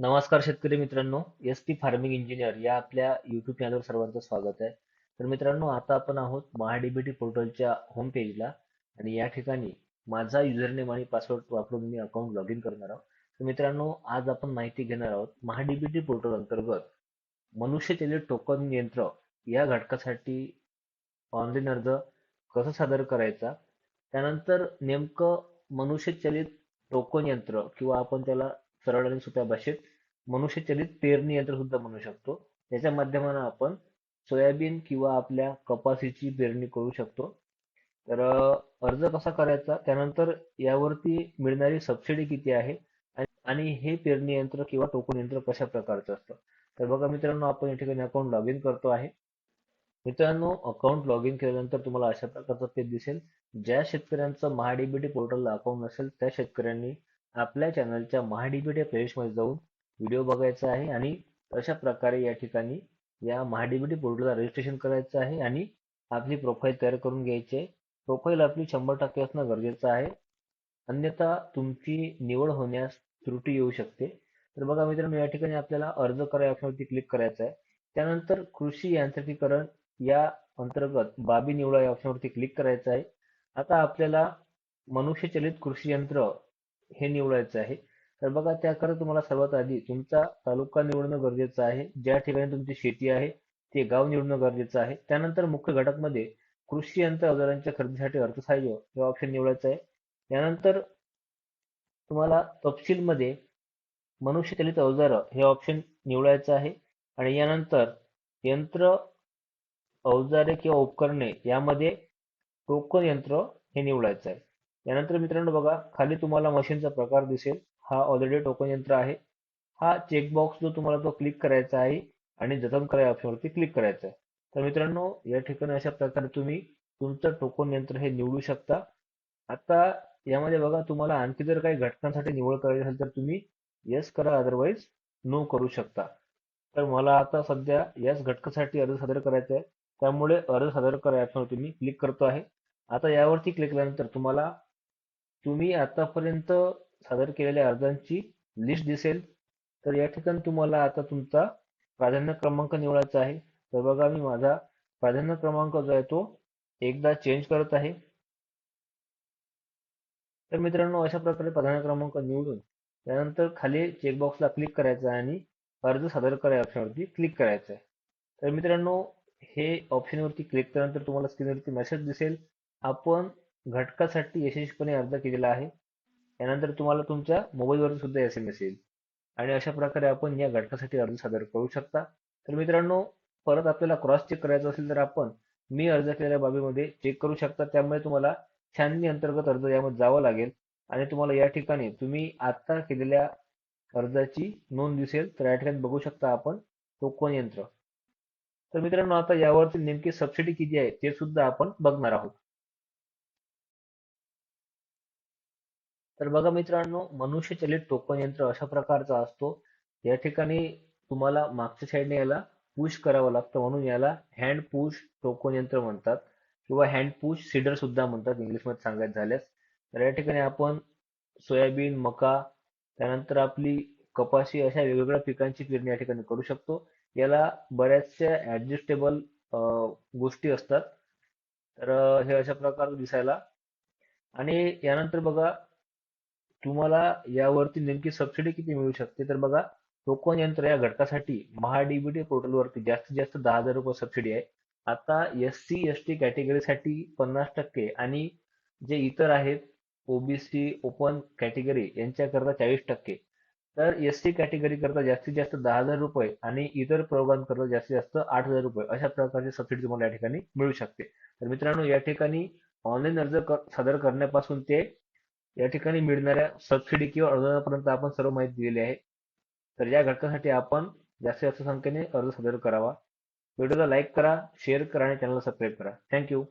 नमस्कार शेतकरी मित्रांनो एस टी फार्मिंग इंजिनियर या आपल्या युट्यूब चॅनलवर सर्वांचं स्वागत आहे. तर मित्रांनो आता आपण आहोत महाडीबीटी पोर्टलच्या होम पेजला आणि या ठिकाणी माझा युजरनेम आणि पासवर्ड वापरून मी अकाउंट लॉग इन करणार आहोत. तर मित्रांनो आज आपण माहिती घेणार आहोत महाडीबीटी पोर्टल अंतर्गत मनुष्यचलित टोकन यंत्र या घटकासाठी ऑनलाईन अर्ज कसा सादर करायचा? त्यानंतर नेमकं मनुष्यचलित टोकन यंत्र किंवा आपण त्याला सरळ आणि सोप्या भाषेत मनुष्यचलित पेरणी यंत्र सुद्धा म्हणू शकतो. याच्या माध्यमाने आपण सोयाबीन किंवा आपल्या कपाशीची पेरणी करू शकतो. तर अर्ज कसा करायचा? त्यानंतर यावरती मिळणारी सबसिडी किती आहे? आणि- आणि हे पेरणी यंत्र किंवा टोकन यंत्र कशा प्रकारचं असतं? तर बघा मित्रांनो आपण या ठिकाणी अकाउंट लॉग इन करतो आहे. मित्रांनो अकाउंट लॉग इन केल्यानंतर तुम्हाला अशा प्रकारचं पेज दिसेल. ज्या शेतकऱ्यांचं महाडीबीटी पोर्टलला अकाउंट नसेल त्या शेतकऱ्यांनी आपल्या चॅनलच्या महाडीबीटी प्लेलिस्टमध्ये जाऊन व्हिडिओ बघायचा आहे आणि अशा प्रकारे या ठिकाणी या महाडीबीटी पोर्टलला रजिस्ट्रेशन करायचं आहे आणि आपली प्रोफाईल तयार करून घ्यायची आहे. प्रोफाईल आपली शंभर टक्के असणं गरजेचं आहे. अन्यथा तुमची निवड होण्यास त्रुटी येऊ शकते. तर बघा मित्रांनो या ठिकाणी आपल्याला अर्ज करा या ऑप्शनवरती क्लिक करायचं आहे. त्यानंतर कृषी यांत्रिकीकरण या अंतर्गत बाबी निवडा या ऑप्शनवरती क्लिक करायचं आहे. आता आपल्याला मनुष्यचलित कृषी यंत्र हे निवडायचं आहे. तर बघा त्याकरता तुम्हाला सर्वात आधी तुमचा तालुका निवडणं गरजेचं आहे. ज्या ठिकाणी तुमची शेती आहे ते गाव निवडणं गरजेचं आहे. त्यानंतर मुख्य घटकमध्ये कृषी यंत्र अवजारांच्या खरेदीसाठी अर्थसहाय्य हे ऑप्शन निवडायचं आहे. त्यानंतर तुम्हाला तपशीलमध्ये मनुष्यचलित अवजार हे ऑप्शन निवडायचं आहे. आणि यानंतर यंत्र अवजारे किंवा उपकरणे यामध्ये टोकन यंत्र हे निवडायचं आहे. यानंतर मित्रांनो बघा खाली तुम्हाला मशीनचा प्रकार दिसेल. हा ऑलरेडी टोकन यंत्र आहे. हा चेकबॉक्स जो तुम्हाला तो क्लिक करायचा आहे आणि जतन कराय ऑप्शनवरती क्लिक करायचं आहे. तर मित्रांनो या ठिकाणी अशा प्रकारे तुम्ही तुमचं टोकन यंत्र हे निवडू शकता. आता यामध्ये बघा तुम्हाला आणखी जर काही घटकांसाठी निवड करायची असेल तर तुम्ही येस करा अदरवाईज नो करू शकता. तर मला आता सध्या याच घटकासाठी अर्ज सादर करायचा आहे. त्यामुळे अर्ज सादर करा या तुम्ही क्लिक करतो आहे. आता यावरती क्लिक केल्यानंतर तुम्हाला तुम्ही आतापर्यंत सादर केलेल्या अर्जांची लिस्ट दिसेल. तर या ठिकाणी तुम्हाला आता तुमचा प्राधान्य क्रमांक निवडायचा आहे. तर बघा मी माझा प्राधान्य क्रमांक जो आहे तो एकदा चेंज करत आहे. तर मित्रांनो अशा प्रकारे प्राधान्य क्रमांक निवडून त्यानंतर खाली चेकबॉक्सला क्लिक करायचा आहे आणि अर्ज सादर करा ऑप्शनवरती क्लिक करायचं आहे. तर मित्रांनो हे ऑप्शनवरती क्लिक केल्यानंतर तुम्हाला स्क्रीनवरती मेसेज दिसेल. आपण घटकासाठी यशस्वीपणे अर्ज केलेला आहे. त्यानंतर तुम्हाला तुमच्या मोबाईलवर सुद्धा एस एम एस येईल. आणि अशा प्रकारे आपण या घटकासाठी अर्ज सादर करू शकता. तर मित्रांनो परत आपल्याला क्रॉस चेक करायचं असेल तर आपण मी अर्ज केलेल्या बाबीमध्ये चेक करू शकता. त्यामुळे तुम्हाला छाननी अंतर्गत अर्ज यामध्ये जावं लागेल. आणि तुम्हाला या ठिकाणी तुम्ही आता केलेल्या अर्जाची नोंद दिसेल तर या ठिकाणी बघू शकता आपण टोकन यंत्र. तर मित्रांनो आता यावरती नेमकी सबसिडी किती आहे ते सुद्धा आपण बघणार आहोत. तर बघा मित्रांनो मनुष्यचलित टोकन यंत्र अशा प्रकारचा असतो. या ठिकाणी तुम्हाला मागच्या साईडने याला पुश करावं लागतं म्हणून याला हँड पुश टोकन यंत्र म्हणतात किंवा हँड पुश सीडर सुद्धा म्हणतात इंग्लिशमध्ये सांगायचं झाल्यास. तर या ठिकाणी आपण सोयाबीन मका त्यानंतर आपली कपाशी अशा वेगवेगळ्या पिकांची पेरणी या ठिकाणी करू शकतो. याला बऱ्याचशा ऍडजस्टेबल गोष्टी असतात. तर हे अशा प्रकारे दिसायला. आणि यानंतर बघा तुम्हाला यावरती नेमकी सबसिडी किती मिळू शकते? तर बघा टोकन यंत्र या घटकासाठी महाडीबीटी पोर्टलवरती जास्तीत जास्त दहा हजार रुपये सबसिडी आहे. आता एस सी एस टी कॅटेगरीसाठी पन्नास टक्के आणि जे इतर आहेत ओबीसी ओपन कॅटेगरी यांच्याकरता चाळीस टक्के. तर एस सी कॅटेगरी करता जास्तीत जास्त दहा हजार रुपये आणि इतर करता जास्तीत जास्त आठ हजार रुपये. अशा प्रकारची सबसिडी तुम्हाला या ठिकाणी मिळू शकते. तर मित्रांनो या ठिकाणी ऑनलाईन अर्ज कर सादर करण्यापासून ते या ठिकाणी मिळणाऱ्या सबसिडी किंवा अनुदानापर्यंत आपण सर्व माहिती दिलेली आहे. तर या घटकासाठी आपण जास्तीत जास्त संख्येने अर्ज सादर करावा. व्हिडिओला लाईक करा शेअर करा आणि चॅनलला सबस्क्राईब करा. थँक्यू